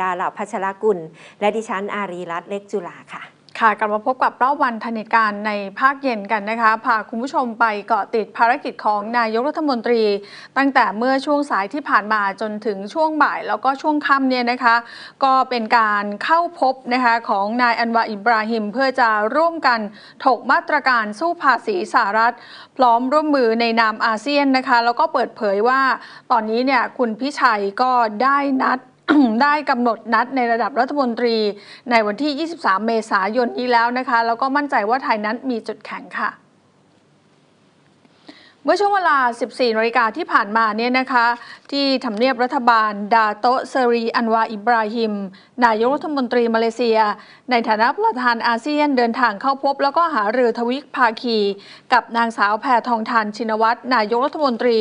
ดาเหล่าพัชรกุล และดิฉันอารีรัตน์เล็กจุฬาค่ะค่ะกลับมาพบกับรอบวันทันเหตุการในภาคเย็นกันนะคะพาคุณผู้ชมไปเกาะติดภารกิจของนายกรัฐมนตรี ตั้งแต่เมื่อช่วงสายที่ผ่านมาจนถึงช่วงบ่าย แล้วก็ช่วงค่ำเนี่ยนะคะ ก็เป็นการเข้าพบนะคะของนายอันวาอิบราฮิม เพื่อจะร่วมกันถกมาตรการสู้ภาษีสหรัฐ พร้อมร่วมมือในนามอาเซียนนะคะ แล้วก็เปิดเผยว่าตอนนี้เนี่ยคุณพิชัยก็ได้นัด ได้กำหนดนัดในระดับรัฐมนตรีในวันที่ 23 เมษายนนี้แล้วนะคะ แล้วก็มั่นใจว่าไทยนั้นมีจุดแข็งค่ะ เมื่อช่วงเวลา 14นาฬิกาที่ผ่านมาเนี่ยนะคะ ที่ทำเนียบรัฐบาล ดาโตเซรีอันวาอิบราฮิม นายกรัฐมนตรีมาเลเซีย ในฐานะประธานอาเซียนเดินทางเข้าพบ แล้วก็หารือทวิภาคี กับนางสาวแพทองทานชินวัตรนายกรัฐมนตรี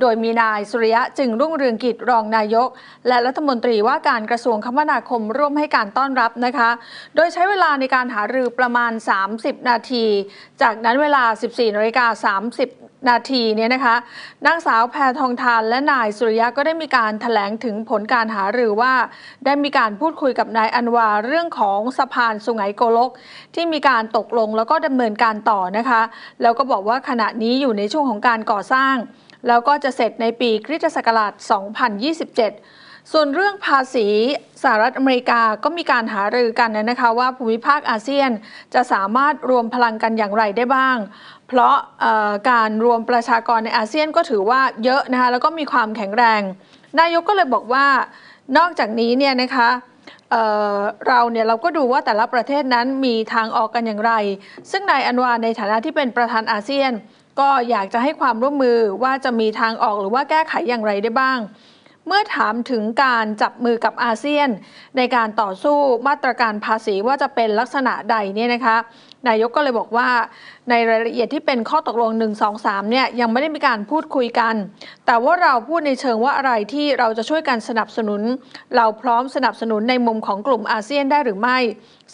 โดยมีนายสุริยะจึงรุ่งเรืองกิจรองนายก และรัฐมนตรีว่าการกระทรวงคมนาคมร่วมให้การต้อนรับนะคะ โดยใช้เวลาในการหารือประมาณ 30 นาที จากนั้นเวลา 14นาฬิกา30 นาทีเนี่ยนะคะนางสาวแพทองทานและนายสุริยะก็ได้มีการถแถลงถึงผลการหารือว่า ได้มีการพูดคุยกับนายอันวาเรื่องของสะพานสุไหงโกลก ที่มีการตกลงแล้วก็ดำเนินการต่อนะคะ แล้วก็บอกว่าขณะนี้อยู่ในช่วงของการก่อสร้าง แล้วก็จะเสร็จในปีคริสตศักราช 2027ส่วนเรื่องภาษีสหรัฐอเมริกาก็มีการหารือกันนะคะว่าภูมิภาคอาเซียนจะสามารถรวมพลังกันอย่างไรได้บ้าง เพราะการรวมประชากรในอาเซียนก็ถือว่าเยอะนะคะแล้วก็มีความแข็งแรง นายกก็เลยบอกว่านอกจากนี้เนี่ยนะคะเเราเนี่ยเราก็ดูว่าแต่ละประเทศนั้นมีทางออกกันอย่างไร ซึ่งนายอันวาในฐานะที่เป็นประธานอาเซียน ก็อยากจะให้ความร่วมมือว่าจะมีทางออกหรือว่าแก้ไขอย่างไรได้บ้าง เมื่อถามถึงการจับมือกับอาเซียน ในการต่อสู้มาตรการภาษีว่าจะเป็นลักษณะใดเนี่ยนะคะนายกก็เลยบอกว่าในรายละเอียดที่เป็นข้อตกลง 1 2 3 เนี่ยยังไม่ได้มีการพูดคุยกัน แต่ว่าเราพูดในเชิงว่าอะไรที่เราจะช่วยกันสนับสนุน เราพร้อมสนับสนุนในมุมของกลุ่มอาเซียนได้หรือไม่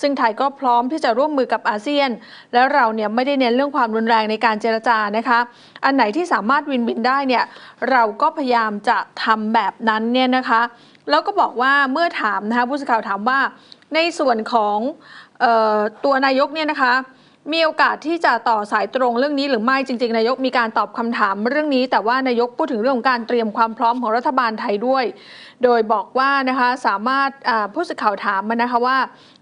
ซึ่งไทยก็พร้อมที่จะร่วมมือกับอาเซียน แล้วเราเนี่ยไม่ได้เน้นเรื่องความรุนแรงในการเจรจานะคะ อันไหนที่สามารถวินวินได้เนี่ยเราก็พยายามจะทำแบบนั้นเนี่ยนะคะ แล้วก็บอกว่าเมื่อถามนะคะผู้สื่อข่าวถามว่าในส่วนของออตัวนายกเนี่ยนะคะ มีโอกาสที่จะต่อสายตรงเรื่องนี้หรือไม่จริง ๆ นายกมีการตอบคำถามเรื่องนี้ แต่ว่านายกพูดถึงเรื่องของการเตรียมความพร้อมของรัฐบาลไทยด้วย โดยบอกว่านะคะสามารถผู้สื่อข่าวถามมานะคะว่า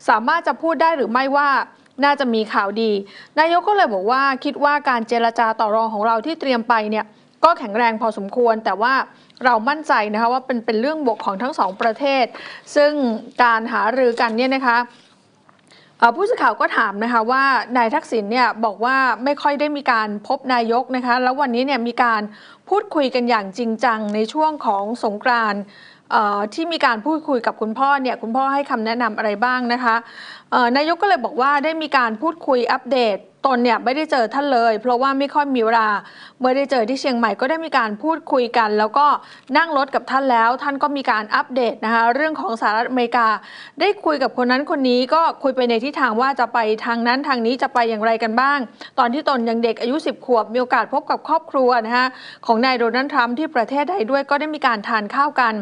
สามารถจะพูดได้หรือไม่ว่าน่าจะมีข่าวดี นายกก็เลยบอกว่าคิดว่าการเจรจาต่อรองของเราที่เตรียมไปเนี่ยก็แข็งแรงพอสมควรแต่ว่าเรามั่นใจนะคะว่าเป็นเป็นเรื่องบวกของทั้งสองประเทศ ซึ่งการหารือกันเนี่ยนะคะ ผู้สื่อข่าวก็ถามนะคะว่านายทักษิณเนี่ยบอกว่าไม่ค่อยได้มีการพบนายกนะคะ แล้ววันนี้เนี่ยมีการพูดคุยกันอย่างจริงจังในช่วงของสงกรานที่มีการพูดคุยกับคุณพ่อเนี่ยคุณพ่อให้คำแนะนำอะไรบ้างนะคะนายกก็เลยบอกว่าได้มีการพูดคุยอัปเดต ตนเนี่ยไม่ได้เจอท่านเลย เพราะว่าไม่ค่อยมีเวลาเมื่อได้เจอที่เชียงใหม่ก็ได้มีการพูดคุยกัน แล้วก็นั่งรถกับท่านแล้ว ท่านก็มีการอัปเดตนะคะเรื่องของสหรัฐอเมริกา ได้คุยกับคนนั้นคนนี้ก็คุยไปในทิศทางว่าจะไปทางนั้นทางนี้จะไปอย่างไรกันบ้าง ตอนที่ตนยังเด็กอายุ 10 ขวบ มีโอกาสพบกับครอบครัวนะคะของนายโดนัลด์ทรัมป์ที่ประเทศไทยด้วยก็ได้มีการทานข้าวกัน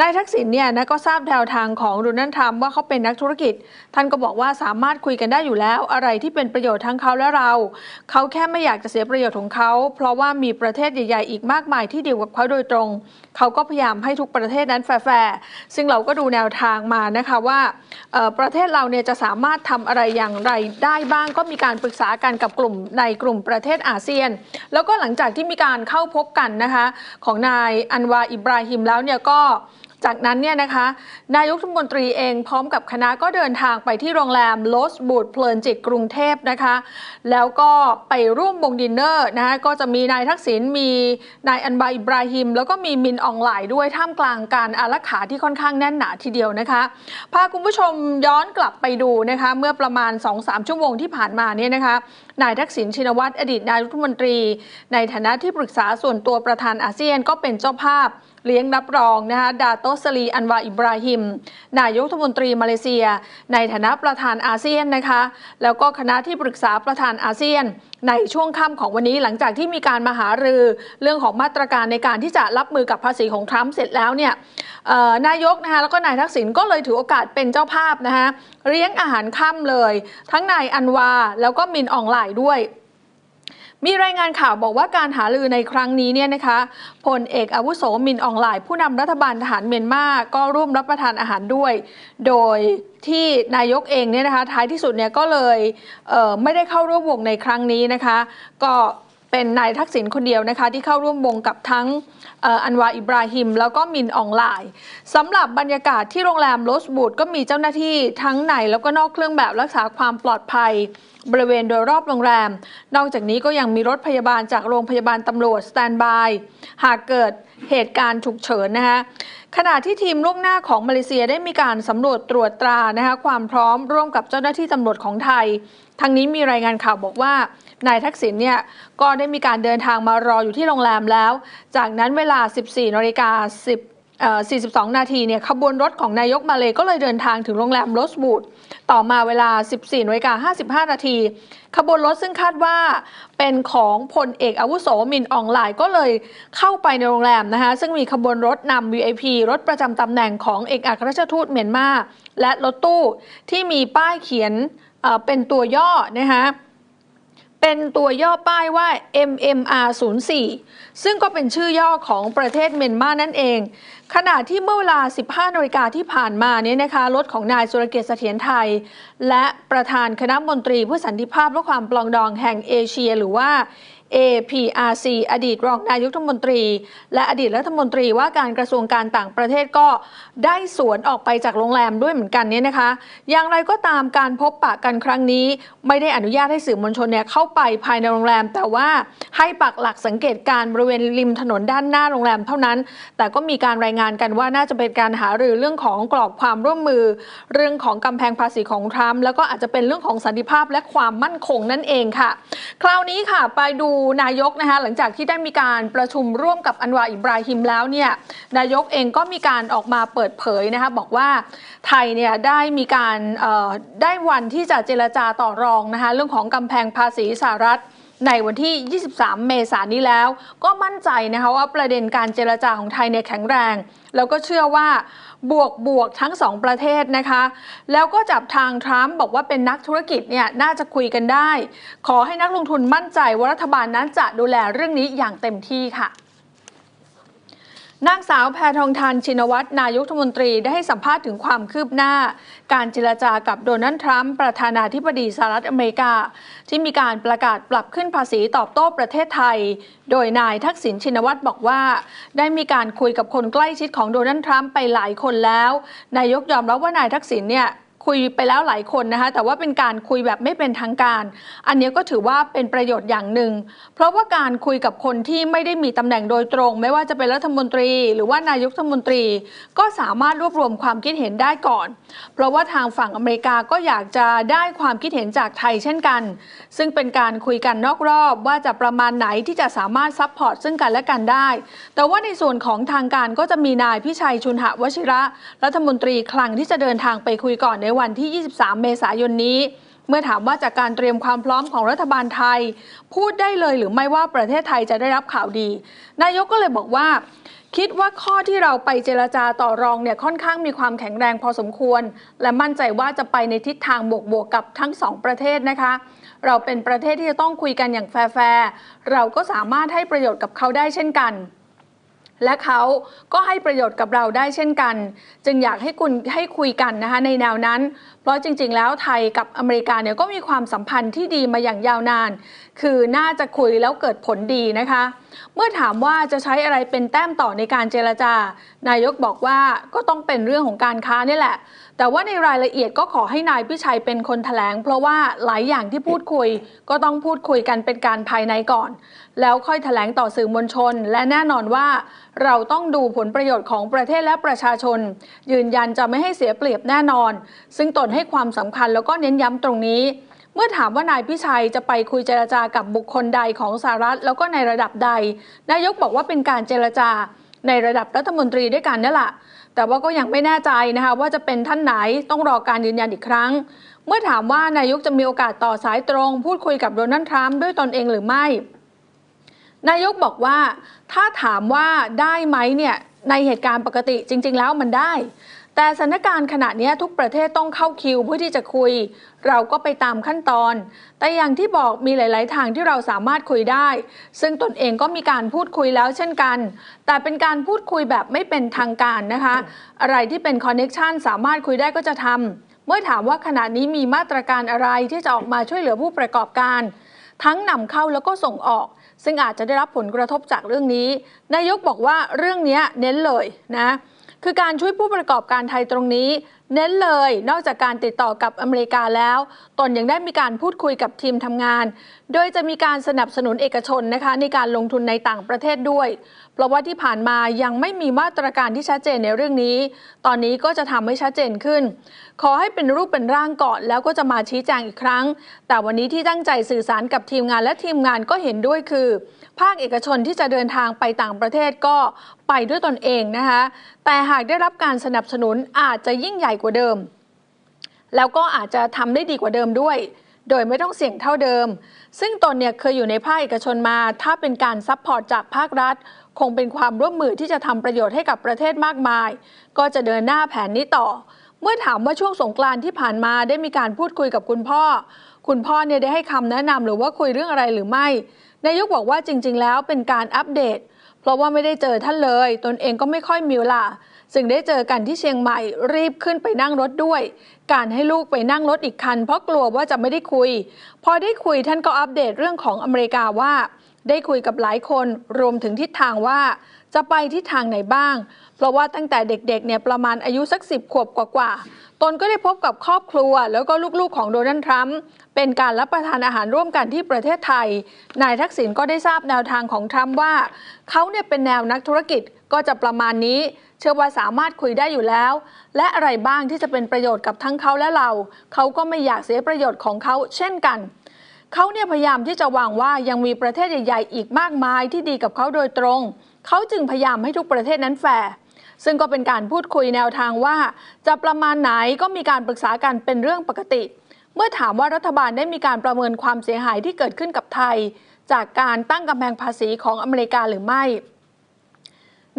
นายทักษิณเนี่ยนะก็ทราบแนวทางของโดนัลด์ทรัมป์ว่าเขาเป็นนักธุรกิจ ท่านก็บอกว่าสามารถคุยกันได้อยู่แล้ว อะไรที่เป็นประโยชน์ทั้งเขาและเรา เขาแค่ไม่อยากจะเสียประโยชน์ของเขา เพราะว่ามีประเทศใหญ่ ๆ อีกมากมายที่ดีลกับเขาโดยตรง เขาก็พยายามให้ทุกประเทศนั้นแฟร์ซึ่งเราก็ดูแนวทางมานะคะว่าประเทศเราเนี่ยจะสามารถทำอะไรอย่างไรได้บ้างก็มีการปรึกษากันกับกลุ่มในกลุ่มประเทศอาเซียน แล้วก็หลังจากที่มีการเข้าพบกันนะคะของนายอันวาอิบราฮิมแล้วเนี่ยก็ จากนั้นเนี่ยนะคะนายกรัฐมนตรีเองพร้อมกับคณะก็เดินทางไปที่โรงแรมโลสบูดเพลินจิตกรุงเทพนะคะแล้วก็ไปร่วมวงดินเนอร์นะคะก็จะมีนายทักษิณมีนายอันบาอิบราฮิม แล้วก็มีมินอองหลายด้วยท่ามกลางการอารักขาที่ค่อนข้างแน่นหนาทีเดียวนะคะพาคุณผู้ชมย้อนกลับไปดูนะคะเมื่อประมาณ 2-3 ชั่วโมงที่ผ่านมาเนี่ยนะคะนายทักษิณชินวัตรอดีตนายรัฐมนตรี ในฐานะที่ปรึกษาส่วนตัวประธานอาเซียนก็เป็นเจ้าภาพ เลี้ยงรับรองนะคะดาโตสลีอันวาอิบราฮิม นายกรัฐมนตรีมาเลเซีย ในฐานะประธานอาเซียนนะคะ แล้วก็คณะที่ปรึกษาประธานอาเซียน ในช่วงค่ำของวันนี้หลังจากที่มีการมาหารือ เรื่องของมาตรการในการที่จะรับมือกับภาษีของทรัมป์เสร็จแล้วเนี่ยนายกนะคะแล้วก็นายทักษิณก็เลยถือโอกาสเป็นเจ้าภาพนะคะเลี้ยงอาหารค่ำเลย ทั้งนายอันวาแล้วก็มินอองหลายด้วย มีรายงานข่าวบอกว่าการหาลือในครั้งนี้เนี่ยนะคะพลเอกอาวุโสมินอองหลายผู้นำรัฐบาลทหารเมียนมาก็ร่วมรับประทานอาหารด้วย โดยที่นายกเองเนี่ยนะคะท้ายที่สุดเนี่ยก็เลยเไม่ได้เข้าร่วมวงในครั้งนี้นะคะ ก็ เป็นนายทักษิณคนเดียวนะคะ ที่เข้าร่วมวงกับทั้งอันวาอิบราฮิม แล้วก็มินอองหลายสำหรับบรรยากาศที่โรงแรมโรสบูดก็มีเจ้าหน้าที่ทั้งในแล้วก็นอกเครื่องแบบรักษาความปลอดภัย บริเวณโดยรอบโรงแรม นอกจากนี้ก็ยังมีรถพยาบาลจากโรงพยาบาลตำรวจสแตนบายหากเกิดเหตุการณ์ฉุกเฉินนะคะขณะที่ทีมล่วงหน้าของมาเลเซียได้มีการสำรวจตรวจตรานะคะความพร้อมร่วมกับเจ้าหน้าที่ตำรวจของไทยทางนี้มีรายงานข่าวบอกว่า นายทักษิณเนี่ยก็ได้มีการเดินทางมารออยู่ที่โรงแรมแล้ว จากนั้นเวลา 14นาฬิกา10 42 นาทีเนี่ยขบวนรถของนายกมาเลยก็เลยเดินทางถึงโรงแรมโรสบูดต่อมาเวลา 14นาฬิกา55 นาที ขบวนรถซึ่งคาดว่าเป็นของพลเอกอาวุโสมินอองหลายก็เลยเข้าไปในโรงแรมนะคะซึ่งมีขบวนรถนำ VIP รถประจำตำแหน่งของเอกอัครราชทูตเมียนมาและรถตู้ที่มีป้ายเขียนเป็นตัวย่อนะคะ เป็นตัวย่อป้ายว่า MMR 04ซึ่งก็เป็นชื่อย่อของประเทศเมียนมานั่นเอง ขณะที่เมื่อเวลา 15นาฬิกาที่ผ่านมาเนี่ยนะคะ รถของนายสุรเกียรติเสถียรไทย และประธานคณะมนตรีเพื่อสันติภาพและความปลองดองแห่งเอเชียหรือว่า APRC อดีตรองนายกรัฐมนตรี และอดีตรัฐมนตรีว่าการกระทรวงการต่างประเทศก็ได้สวนออกไปจากโรงแรมด้วยเหมือนกันเนี่ยนะคะ อย่างไรก็ตามการพบปะกันครั้งนี้ ไม่ได้อนุญาตให้สื่อมวลชนเนี่ยเข้าไปภายในโรงแรม แต่ว่าให้ปักหลักสังเกตการบริเวณริมถนนด้านหน้าโรงแรมเท่านั้น แต่ก็มีการรายงานกันว่าน่าจะเป็นการหารือเรื่องของกรอบความร่วมมือ เรื่องของกำแพงภาษีของทรัมป์แล้วก็อาจจะเป็นเรื่องของสันติภาพและความมั่นคงนั่นเองค่ะ คราวนี้ค่ะไปดูนายกนะคะหลังจากที่ได้มีการประชุมร่วมกับอันวาอิบราฮิมแล้วเนี่ยนายกเองก็มีการออกมาเปิดเผยนะคะบอกว่าไทยเนี่ยได้มีการได้วันที่จะเจรจาต่อรองนะคะเรื่องของกำแพงภาษีสหรัฐในวันที่ 23 เมษายนนี้แล้ว ก็มั่นใจนะคะว่าประเด็นการเจรจาของไทยเนี่ยแข็งแรง แล้วก็เชื่อว่า บวกบวกทั้งสองประเทศนะคะ แล้วก็จับทางทรัมป์บอกว่าเป็นนักธุรกิจเนี่ยน่าจะคุยกันได้ ขอให้นักลงทุนมั่นใจว่ารัฐบาลนั้นจะดูแลเรื่องนี้อย่างเต็มที่ค่ะ นางสาวแพทองทานชินวัตรนายกรัฐมนตรีได้ให้สัมภาษณ์ถึงความคืบหน้า การเจรจากับโดนัลด์ทรัมป์ประธานาธิบดีสหรัฐอเมริกา ที่มีการประกาศปรับขึ้นภาษีตอบโต้ประเทศไทย โดยนายทักษิณชินวัตรบอกว่า ได้มีการคุยกับคนใกล้ชิดของโดนัลด์ทรัมป์ไปหลายคนแล้ว นายกยอมรับว่านายทักษิณเนี่ย คุยไปแล้วหลายคนนะคะ แต่ว่าเป็นการคุยแบบไม่เป็นทางการ อันนี้ก็ถือว่าเป็นประโยชน์อย่างหนึ่ง เพราะว่าการคุยกับคนที่ไม่ได้มีตำแหน่งโดยตรง ไม่ว่าจะเป็นรัฐมนตรี หรือว่านายกรัฐมนตรี ก็สามารถรวบรวมความคิดเห็นได้ก่อน เพราะว่าทางฝั่งอเมริกาก็อยากจะได้ความคิดเห็นจากไทยเช่นกัน ซึ่งเป็นการคุยกันนอกรอบว่าจะประมาณไหนที่จะสามารถซัพพอร์ตซึ่งกันและกันได้ แต่ว่าในส่วนของทางการก็จะมีนายพิชัยชุนหวชิระ รัฐมนตรีคลังที่จะเดินทางไปคุยก่อนในวันที่ 23 เมษายนนี้ เมื่อถามว่าจากการเตรียมความพร้อมของรัฐบาลไทย พูดได้เลยหรือไม่ว่าประเทศไทยจะได้รับข่าวดี นายกก็เลยบอกว่าคิดว่าข้อที่เราไปเจรจาต่อรองเนี่ยค่อนข้างมีความแข็งแรงพอสมควร และมั่นใจว่าจะไปในทิศทางบวกๆกกับทั้งสองประเทศนะคะ เราเป็นประเทศที่จะต้องคุยกันอย่างแฟร์เราก็สามารถให้ประโยชน์กับเขาได้เช่นกัน และเขาก็ให้ประโยชน์กับเราได้เช่นกัน จึงอยากให้คุณให้คุยกันนะคะในแนวนั้น เพราะจริง ๆ แล้วไทยกับอเมริกาเนี่ยก็มีความสัมพันธ์ที่ดีมาอย่างยาวนาน คือน่าจะคุยแล้วเกิดผลดีนะคะ เมื่อถามว่าจะใช้อะไรเป็นแต้มต่อในการเจรจา นายกบอกว่าก็ต้องเป็นเรื่องของการค้านี่แหละ แต่ว่าในรายละเอียดก็ขอให้นายพิชัยเป็นคนแถลง เพราะว่าหลายอย่างที่พูดคุยก็ต้องพูดคุยกันเป็นการภายในก่อน แล้วค่อยแถลงต่อสื่อมวลชน และแน่นอนว่าเราต้องดูผลประโยชน์ของประเทศและประชาชน ยืนยันจะไม่ให้เสียเปรียบแน่นอน ซึ่งตนให้ความสำคัญแล้วก็เน้นย้ำตรงนี้ เมื่อถามว่านายพิชัยจะไปคุยเจรจากับบุคคลใดของสหรัฐ แล้วก็ในระดับใด นายกบอกว่าเป็นการเจรจาในระดับรัฐมนตรีด้วยกันนี่แหละแต่ว่าก็ยังไม่แน่ใจนะคะว่าจะเป็นท่านไหนต้องรอการยืนยันอีกครั้ง เมื่อถามว่านายกจะมีโอกาสต่อสายตรง พูดคุยกับโดนัลด์ทรัมป์ด้วยตนเองหรือไม่ นายกบอกว่าถ้าถามว่าได้ไหมเนี่ยในเหตุการณ์ปกติจริง ๆ แล้วมันได้ แต่สถานการณ์ขณะนี้ทุกประเทศต้องเข้าคิวเพื่อที่จะคุย เราก็ไปตามขั้นตอน แต่อย่างที่บอกมีหลาย ๆ ทางที่เราสามารถคุยได้ ซึ่งตนเองก็มีการพูดคุยแล้วเช่นกัน แต่เป็นการพูดคุยแบบไม่เป็นทางการนะคะ อะไรที่เป็นคอนเน็ชันสามารถคุยได้ก็จะทำเมื่อถามว่าขณะนี้มีมาตรการอะไรที่จะออกมาช่วยเหลือผู้ประกอบการ ทั้งนำเข้าแล้วก็ส่งออก ซึ่งอาจจะได้รับผลกระทบจากเรื่องนี้ นายกบอกว่าเรื่องนี้เน้นเลยนะ คือการช่วยผู้ประกอบการไทยตรงนี้ เน้นเลยนอกจากการติดต่อกับอเมริกาแล้ว ตนยังได้มีการพูดคุยกับทีมทำงาน โดยจะมีการสนับสนุนเอกชนนะคะ ในการลงทุนในต่างประเทศด้วย เพราะว่าที่ผ่านมายังไม่มีมาตรการที่ชัดเจนในเรื่องนี้ ตอนนี้ก็จะทำให้ชัดเจนขึ้น ขอให้เป็นรูปเป็นร่างก่อนแล้วก็จะมาชี้แจงอีกครั้ง แต่วันนี้ที่ตั้งใจสื่อสารกับทีมงานและทีมงานก็เห็นด้วยคือ ภาคเอกชนที่จะเดินทางไปต่างประเทศก็ไปด้วยตนเองนะคะแต่หากได้รับการสนับสนุนอาจจะยิ่งใหญ่กว่าเดิม แล้วก็อาจจะทำได้ดีกว่าเดิมด้วย โดยไม่ต้องเสี่ยงเท่าเดิม ซึ่งตนเนี่ยเคยอยู่ในภาคเอกชนมา ถ้าเป็นการซัพพอร์ตจากภาครัฐ คงเป็นความร่วมมือที่จะทำประโยชน์ให้กับประเทศมากมาย ก็จะเดินหน้าแผนนี้ต่อ เมื่อถามว่าช่วงสงกรานที่ผ่านมาได้มีการพูดคุยกับคุณพ่อ คุณพ่อเนี่ยได้ให้คำแนะนำหรือว่าคุยเรื่องอะไรหรือไม่ นายกบอกว่าจริง ๆ แล้วเป็นการอัปเดต เพราะว่าไม่ได้เจอท่านเลย ตนเองก็ไม่ค่อยมีเวลาซึ่งได้เจอกันที่เชียงใหม่รีบขึ้นไปนั่งรถด้วย การให้ลูกไปนั่งรถอีกคัน เพราะกลัวว่าจะไม่ได้คุย พอได้คุยท่านก็อัปเดตเรื่องของอเมริกาว่า ได้คุยกับหลายคนรวมถึงทิศทางว่า จะไปทิศทางไหนบ้าง เพราะว่าตั้งแต่เด็กๆเนี่ยประมาณอายุสักสิบขวบกว่าๆตนก็ได้พบกับครอบครัว แล้วก็ลูกๆของโดนัลด์ทรัมป์เป็นการรับประทานอาหารร่วมกันที่ประเทศไทย นายทักษิณก็ได้ทราบแนวทางของทรัมป์ว่า เขาเนี่ยเป็นแนวนักธุรกิจก็จะประมาณนี้ เชื่อว่าสามารถคุยได้อยู่แล้ว และอะไรบ้างที่จะเป็นประโยชน์กับทั้งเขาและเรา เขาก็ไม่อยากเสียประโยชน์ของเขาเช่นกัน เขาเนี่ยพยายามที่จะวางว่ายังมีประเทศใหญ่ๆอีกมากมายที่ดีกับเขาโดยตรง เขาจึงพยายามให้ทุกประเทศนั้นแฟร์ซึ่งก็เป็นการพูดคุยแนวทางว่า จะประมาณไหนก็มีการปรึกษากันเป็นเรื่องปกติ เมื่อถามว่ารัฐบาลได้มีการประเมินความเสียหายที่เกิดขึ้นกับไทย จากการตั้งกำแพงภาษีของอเมริกาหรือไม่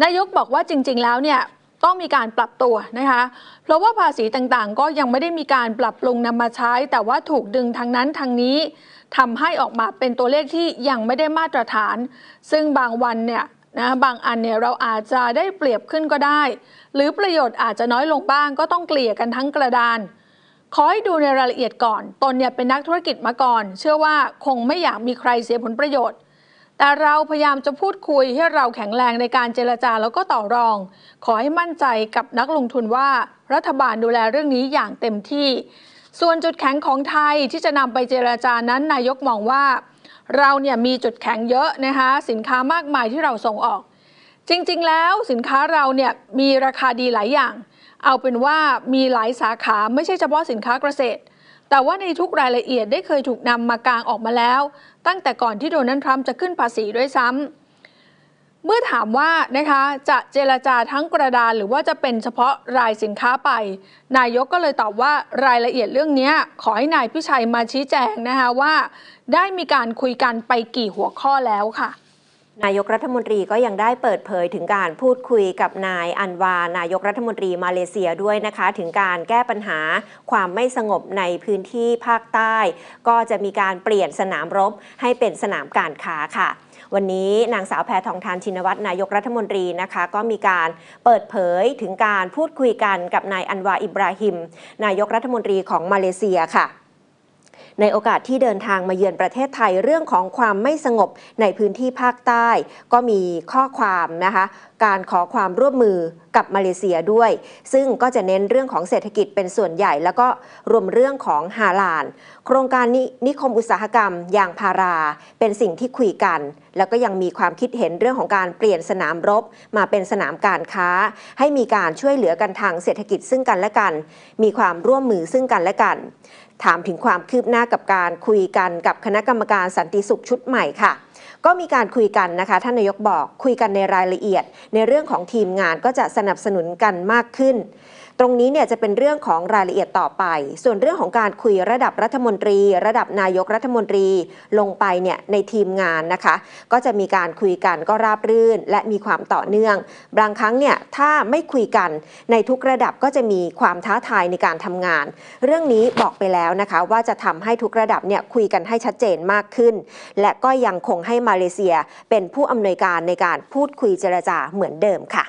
นายกบอกว่าจริง ๆ แล้วเนี่ยต้องมีการปรับตัวนะคะ เพราะว่าภาษีต่างๆ ก็ยังไม่ได้มีการปรับปรุงนำมาใช้ แต่ว่าถูกดึงทางนั้นทางนี้ ทำให้ออกมาเป็นตัวเลขที่ยังไม่ได้มาตรฐาน ซึ่งบางวันเนี่ยนะบางอันเนี่ยเราอาจจะได้เปรียบขึ้นก็ได้ หรือประโยชน์อาจจะน้อยลงบ้างก็ต้องเกลี่ยกันทั้งกระดาน ขอให้ดูในรายละเอียดก่อน ตนเนี่ยเป็นนักธุรกิจมาก่อน เชื่อว่าคงไม่อยากมีใครเสียผลประโยชน์ แต่เราพยายามจะพูดคุยให้เราแข็งแรงในการเจรจาแล้วก็ต่อรอง ขอให้มั่นใจกับนักลงทุนว่า รัฐบาลดูแลเรื่องนี้อย่างเต็มที่ ส่วนจุดแข็งของไทยที่จะนำไปเจรจานั้นนายกมองว่า เราเนี่ยมีจุดแข็งเยอะนะคะสินค้ามากมายที่เราส่งออก จริงๆ แล้วสินค้าเราเนี่ยมีราคาดีหลายอย่าง เอาเป็นว่ามีหลายสาขาไม่ใช่เฉพาะสินค้าเกษตร แต่ว่าในทุกรายละเอียดได้เคยถูกนำมากางออกมาแล้ว ตั้งแต่ก่อนที่โดนัลด์ทรัมป์จะขึ้นภาษีด้วยซ้ำ เมื่อถามว่านะคะจะเจรจาทั้งกระดานหรือว่าจะเป็นเฉพาะรายสินค้าไป นายกก็เลยตอบว่ารายละเอียดเรื่องนี้ขอให้นายพิชัยมาชี้แจงนะคะว่า ได้มีการคุยกันไปกี่หัวข้อแล้วค่ะนายกรัฐมนตรีก็ยังได้เปิดเผยถึงการพูดคุยกับนายอันวานายกรัฐมนตรีมาเลเซียด้วยนะคะ ถึงการแก้ปัญหาความไม่สงบในพื้นที่ภาคใต้ ก็จะมีการเปลี่ยนสนามรบให้เป็นสนามการค้าค่ะ วันนี้นางสาวแพทองทานชินวัตรนายกรัฐมนตรีนะคะ ก็มีการเปิดเผยถึงการพูดคุยกันกับนายอันวาอิบราฮิม นายกรัฐมนตรีของมาเลเซียค่ะ ในโอกาสที่เดินทางมาเยือนประเทศไทยเรื่องของความไม่สงบในพื้นที่ภาคใต้ ก็มีข้อความนะคะการขอความร่วมมือกับมาเลเซียด้วย ซึ่งก็จะเน้นเรื่องของเศรษฐกิจเป็นส่วนใหญ่ แล้วก็รวมเรื่องของฮาลาน โครงการนนิคมอุตสาหกรรมยางพารา เป็นสิ่งที่คุยกัน แล้วก็ยังมีความคิดเห็นเรื่องของการเปลี่ยนสนามรบ มาเป็นสนามการค้า ให้มีการช่วยเหลือกันทางเศรษฐกิจซึ่งกันและกัน มีความร่วมมือซึ่งกันและกัน ถามถึงความคืบหน้ากับการคุยกันกับคณะกรรมการสันติสุขชุดใหม่ค่ะ ก็มีการคุยกันนะคะ ท่านนายกบอกคุยกันในรายละเอียด ในเรื่องของทีมงานก็จะสนับสนุนกันมากขึ้น ตรงนี้เนี่ยจะเป็นเรื่องของรายละเอียดต่อไป ส่วนเรื่องของการคุยระดับรัฐมนตรี ระดับนายกรัฐมนตรีลงไปเนี่ยในทีมงานนะคะ ก็จะมีการคุยกันก็ราบรื่น และมีความต่อเนื่อง บางครั้งเนี่ยถ้าไม่คุยกันในทุกระดับก็จะมีความท้าทายในการทำงาน เรื่องนี้บอกไปแล้วนะคะว่าจะทำให้ทุกระดับเนี่ยคุยกันให้ชัดเจนมากขึ้น และก็ยังคงให้มาเลเซียเป็นผู้อำนวยการในการพูดคุยเจรจาเหมือนเดิมค่ะ